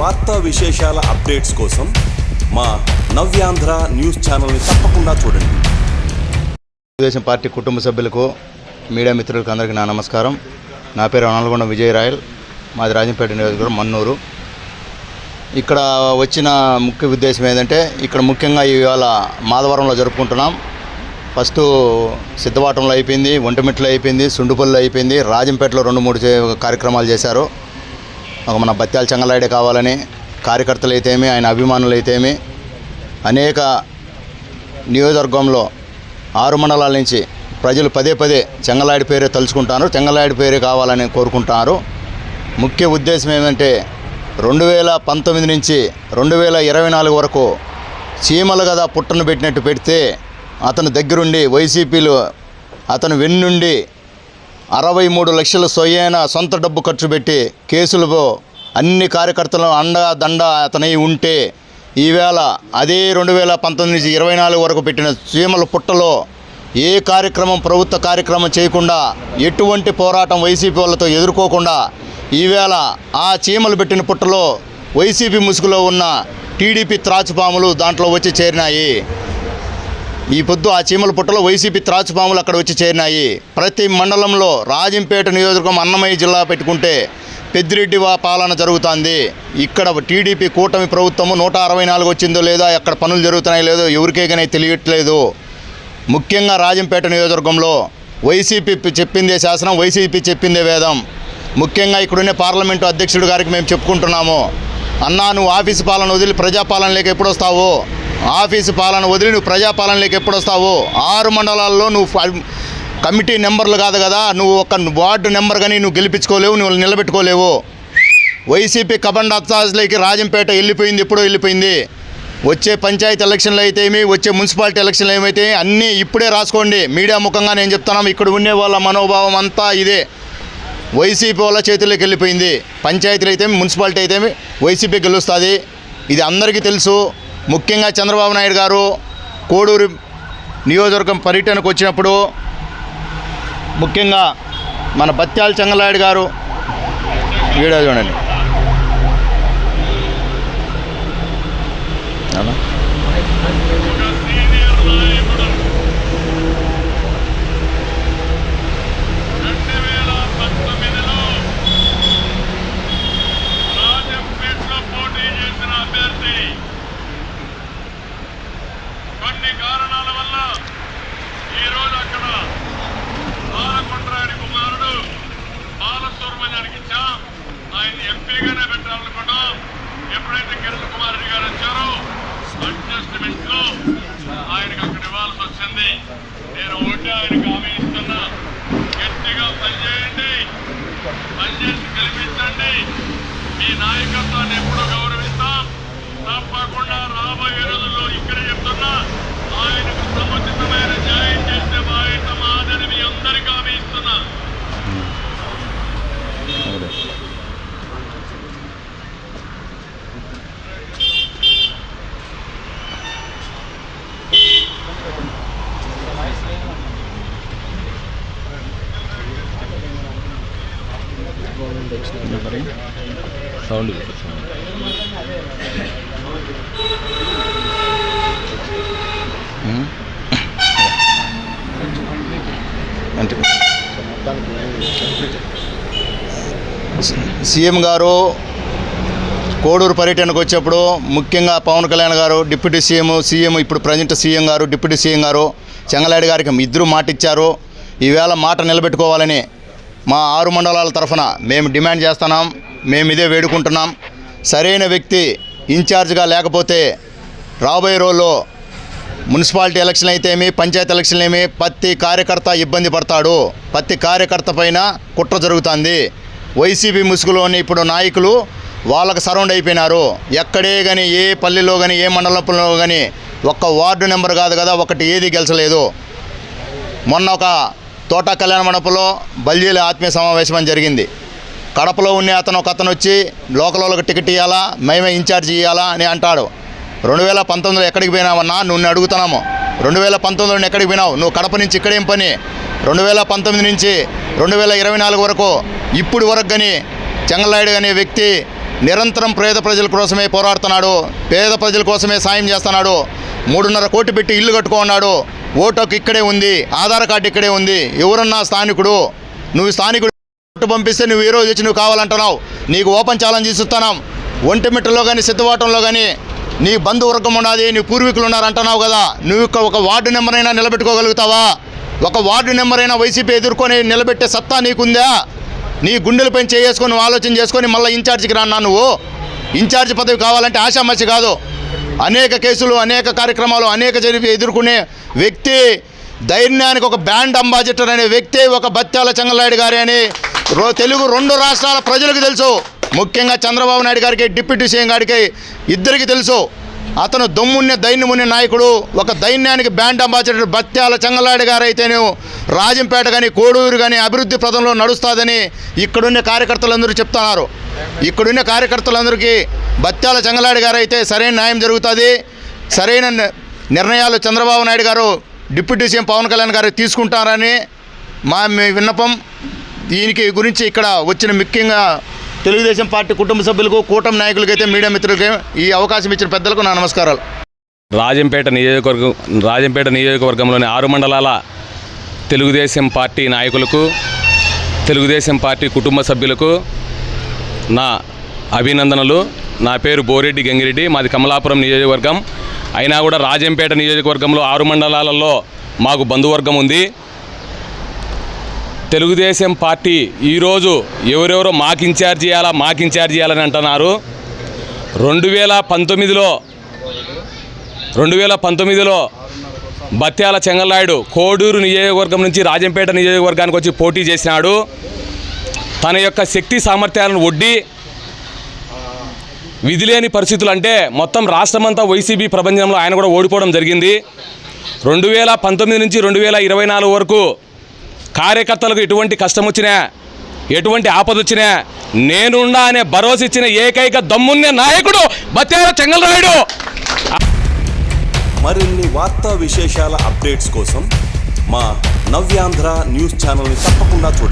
వార్తా విశేషాల అప్డేట్స్ కోసం మా నవ్యాంధ్ర న్యూస్ ఛానల్ని తప్పకుండా చూడండి. తెలుగుదేశం పార్టీ కుటుంబ సభ్యులకు మీడియా మిత్రులకు అందరికీ నా నమస్కారం. నా పేరు అనల్గొండ విజయ రాయల్ మాది రాజంపేట నియోజకవర్గం మన్నూరు. ఇక్కడ వచ్చిన ముఖ్య ఉద్దేశం ఏంటంటే ఇక్కడ ముఖ్యంగా ఇవాళ మాధవరంలో జరుపుకుంటున్నాం. ఫస్ట్ సిద్ధవాటంలో అయిపోయింది ఒంటిమిట్లో అయిపోయింది సుండుపల్లిలో అయిపోయింది రాజంపేటలో రెండు మూడు కార్యక్రమాలు చేశారు. ఒక మన బత్యాల చెంగలాయుడే కావాలని కార్యకర్తలు అయితేమి ఆయన అభిమానులు అయితేమి అనేక నియోజకవర్గంలో ఆరు మండలాల నుంచి ప్రజలు పదే పదే చెంగలాడి పేరే తలుచుకుంటారు చెంగలాడి పేరే కావాలని కోరుకుంటున్నారు. ముఖ్య ఉద్దేశం ఏమంటే రెండు వేల పంతొమ్మిది నుంచి రెండు వేల ఇరవై నాలుగు వరకు చీమలు కదా పుట్టను పెట్టినట్టు పెడితే అతను దగ్గరుండి వైసీపీలో అతను వెన్నుండి అరవై మూడు లక్షల సొయ్యైన సొంత డబ్బు ఖర్చు పెట్టి కేసులు అన్ని కార్యకర్తలు అండ దండ అతనై ఉంటే ఈవేళ అదే రెండు వేల పంతొమ్మిది నుంచి ఇరవై నాలుగు వరకు పెట్టిన చీమల పుట్టలో ఏ కార్యక్రమం ప్రభుత్వ కార్యక్రమం చేయకుండా ఎటువంటి పోరాటం వైసీపీ వాళ్ళతో ఎదుర్కోకుండా ఈవేళ ఆ చీమలు పెట్టిన పుట్టలో వైసీపీ ముసుగులో ఉన్న టీడీపీ త్రాచుపాములు దాంట్లో వచ్చి చేరినాయి. ఈ పొద్దు ఆ చీమల పుట్టలో వైసీపీ త్రాచుపాములు అక్కడ వచ్చి చేరినాయి. ప్రతి మండలంలో రాజంపేట నియోజకవర్గం అన్నమయ్య జిల్లా పెట్టుకుంటే పెద్దిరెడ్డి పాలన జరుగుతుంది. ఇక్కడ టీడీపీ కూటమి ప్రభుత్వము నూట అరవై నాలుగు వచ్చిందో లేదో అక్కడ పనులు జరుగుతున్నాయో లేదో ఎవరికే తెలియట్లేదు. ముఖ్యంగా రాజంపేట నియోజకవర్గంలో వైసీపీ చెప్పిందే శాసనం వైసీపీ చెప్పిందే వేదం. ముఖ్యంగా ఇక్కడున్న పార్లమెంటు అధ్యక్షుడు గారికి మేము చెప్పుకుంటున్నాము. అన్నా నువ్వు ఆఫీసు పాలన వదిలి ప్రజాపాలనలోకి ఎప్పుడు వస్తావు? ఆఫీసు పాలన వదిలి నువ్వు ప్రజాపాలనలోకి ఎప్పుడు వస్తావు? ఆరు మండలాల్లో నువ్వు ఫ- కమిటీ నెంబర్లు కాదు కదా? నువ్వు ఒక వార్డు నెంబర్ కానీ నువ్వు గెలిపించుకోలేవు నువ్వు నిలబెట్టుకోలేవు. వైసీపీ కబండ్ అత్తాజ్లోకి రాజంపేట వెళ్ళిపోయింది ఎప్పుడో వెళ్ళిపోయింది. వచ్చే పంచాయతీ ఎలక్షన్లు అయితే ఏమి వచ్చే మున్సిపాలిటీ ఎలక్షన్లు ఏమైతే అన్నీ ఇప్పుడే రాసుకోండి. మీడియా ముఖంగా నేను చెప్తున్నాం ఇక్కడ ఉండే వాళ్ళ మనోభావం అంతా ఇదే. వైసీపీ వాళ్ళ చేతుల్లోకి వెళ్ళిపోయింది. పంచాయతీలు అయితే మున్సిపాలిటీ అయితే వైసీపీ గెలుస్తుంది. ఇది అందరికీ తెలుసు. ముఖ్యంగా చంద్రబాబు నాయుడు గారు కోడూరు నియోజకవర్గం పర్యటనకు వచ్చినప్పుడు ముఖ్యంగా మన బత్యాల చెంగలాయుడు గారు వీడియో చూడండి అవునా? నేను ఒకటి ఆయనకు హామీ ఇస్తున్నా గట్టిగా పనిచేయండి పనిచేసి గెలిపించండి మీ నాయకత్వాన్ని ఎప్పుడూ గౌరవిస్తాం తప్పకుండా రాబోయే రోజుల్లో ఇక్కడే చెప్తున్నా ఆయనకు సముచితమైన న్యాయం చేసే బాధ్యత మాదని మీ అందరికీ హామీ ఇస్తున్నా సౌండ్ అంటే సీఎం గారు కోడూరు పర్యటనకు వచ్చేప్పుడు ముఖ్యంగా పవన్ కళ్యాణ్ గారు డిప్యూటీ సీఎం సీఎం ఇప్పుడు ప్రజెంట్ సీఎం గారు డిప్యూటీ సీఎం గారు చెంగలాడి గారికి ఇద్దరు మాట ఇచ్చారు ఈవేళ మాట నిలబెట్టుకోవాలని మా ఆరు మండలాల తరఫున మేము డిమాండ్ చేస్తున్నాం మేము ఇదే వేడుకుంటున్నాం. సరైన వ్యక్తి ఇన్ఛార్జ్గా లేకపోతే రాబోయే రోజుల్లో మున్సిపాలిటీ ఎలక్షన్ అయితే ఏమి పంచాయతీ ఎలక్షన్ ఏమి ప్రతి కార్యకర్త ఇబ్బంది పడతాడు. ప్రతి కార్యకర్త పైన కుట్ర జరుగుతుంది. వైసీపీ ముసుగులోని ఇప్పుడు నాయకులు వాళ్ళకు సరౌండ్ అయిపోయినారు. ఎక్కడే కానీ ఏ పల్లెలో కానీ ఏ మండలంలో కానీ ఒక్క వార్డు నెంబర్ కాదు కదా ఒకటి ఏది గెలిచలేదు. మొన్న ఒక తోట కళ్యాణ మండపంలో బల్జీల ఆత్మీయ సమావేశం అని జరిగింది. కడపలో ఉన్న అతను ఒక అతను వచ్చి లోకల్ వాళ్ళకి టికెట్ ఇవ్వాలా మేమే ఇన్ఛార్జ్ ఇవ్వాలా అని అంటాడు. రెండు వేల పంతొమ్మిదిలో ఎక్కడికి పోయినావన్నా? నువ్వు అడుగుతున్నాము. రెండు వేల పంతొమ్మిదిలో ఎక్కడికి పోయినావు? నువ్వు కడప నుంచి ఇక్కడేం పని? రెండు వేల పంతొమ్మిది నుంచి రెండు వేల ఇరవై నాలుగు వరకు ఇప్పుడు వరకు కానీ చెంగలాయుడు అనే వ్యక్తి నిరంతరం పేద ప్రజల కోసమే పోరాడుతున్నాడు. పేద ప్రజల కోసమే సాయం చేస్తున్నాడు. మూడున్నర కోటి పెట్టి ఇల్లు కట్టుకున్నాడు ఓటోకి ఇక్కడే ఉంది ఆధార్ కార్డు ఇక్కడే ఉంది. ఎవరన్నా స్థానికుడు నువ్వు స్థానికుడు ఓటు పంపిస్తే నువ్వు ఈ రోజు వచ్చి నువ్వు కావాలంటున్నావు. నీకు ఓపెన్ ఛాలెంజ్ ఇస్తున్నాం ఒంటిమిట్టలో కానీ సిద్ధవాటంలో కానీ నీ బంధువర్గం ఉన్నది నీ పూర్వీకులు ఉన్నారంటున్నావు కదా. నువ్వు ఒక వార్డు నెంబర్ అయినా నిలబెట్టుకోగలుగుతావా? ఒక వార్డు నెంబర్ అయినా వైసీపీ ఎదుర్కొని నిలబెట్టే సత్తా నీకుందా? నీ గుండెలపై చేసుకొని నువ్వు ఆలోచన చేసుకొని మళ్ళీ ఇన్ఛార్జికి రాన్నా నువ్వు. ఇన్ఛార్జ్ పదవి కావాలంటే ఆశామర్చి కాదు. అనేక కేసులు అనేక కార్యక్రమాలు అనేక జరిపి ఎదుర్కొనే వ్యక్తి ధైర్యానికి ఒక బ్యాండ్ అంబాసిడర్ అనే వ్యక్తి ఒక బత్యాల చంగలనాయుడు గారి అని రో- తెలుగు రెండు రాష్ట్రాల ప్రజలకు తెలుసు. ముఖ్యంగా చంద్రబాబు నాయుడు గారికి డిప్యూటీ సీఎం గారికి ఇద్దరికి తెలుసు. అతను దొమ్ముని దైన్యమున్న నాయకుడు. ఒక దైన్యానికి బ్యాండ్ అంబాసిడర్ బత్యాల చెంగలాడి గారు అయితేనే రాజంపేట కానీ కోడూరు కానీ అభివృద్ధి పదంలో నడుస్తుందని ఇక్కడున్న కార్యకర్తలందరూ చెప్తున్నారు. ఇక్కడున్న కార్యకర్తలందరికీ బత్యాల చెంగలాడి గారు అయితే సరైన న్యాయం జరుగుతుంది. సరైన ని- నిర్ణయాలు చంద్రబాబు నాయుడు గారు డిప్యూటీ సీఎం పవన్ కళ్యాణ్ గారు తీసుకుంటారని మా మీ విన్నపం. దీనికి గురించి ఇక్కడ వచ్చిన ముఖ్యంగా తెలుగుదేశం పార్టీ కుటుంబ సభ్యులకు కూటమి నాయకులకైతే మీడియా మిత్రులకి ఈ అవకాశం ఇచ్చిన పెద్దలకు నా నమస్కారాలు. రాజంపేట నియోజకవర్గం రాజంపేట నియోజకవర్గంలోని ఆరు మండలాల తెలుగుదేశం పార్టీ నాయకులకు తెలుగుదేశం పార్టీ కుటుంబ సభ్యులకు నా అభినందనలు. నా పేరు బోరెడ్డి గంగిరెడ్డి మాది కమలాపురం నియోజకవర్గం. అయినా కూడా రాజంపేట నియోజకవర్గంలో ఆరు మండలాలలో మాకు బంధువర్గం ఉంది. తెలుగుదేశం పార్టీ ఈరోజు ఎవరెవరో మాకు ఇన్ఛార్జ్ చేయాలా మాకు ఇన్ఛార్జ్ చేయాలని అంటున్నారు. రెండు వేల పంతొమ్మిదిలో రెండు వేల పంతొమ్మిదిలో బత్యాల చెంగల్నాయుడు కోడూరు నియోజకవర్గం నుంచి రాజంపేట నియోజకవర్గానికి వచ్చి పోటీ చేసినాడు. తన యొక్క శక్తి సామర్థ్యాలను ఒడ్డి విధిలేని పరిస్థితులు అంటే మొత్తం రాష్ట్రమంతా వైసీపీ ప్రపంచంలో ఆయన కూడా ఓడిపోవడం జరిగింది. రెండు వేల పంతొమ్మిది నుంచి రెండు వేల ఇరవై నాలుగు వరకు కార్యకర్తలకు ఎటువంటి కష్టం వచ్చినా ఎటువంటి ఆపద వచ్చినా నేనుండా అనే భరోసా ఇచ్చిన ఏకైక దమ్మున్న నాయకుడు బత్యాల చెంగలరాయుడు. మరిన్ని వార్తా విశేషాల అప్డేట్స్ కోసం మా నవ్యాంధ్ర న్యూస్ ఛానల్ని తప్పకుండా చూడండి.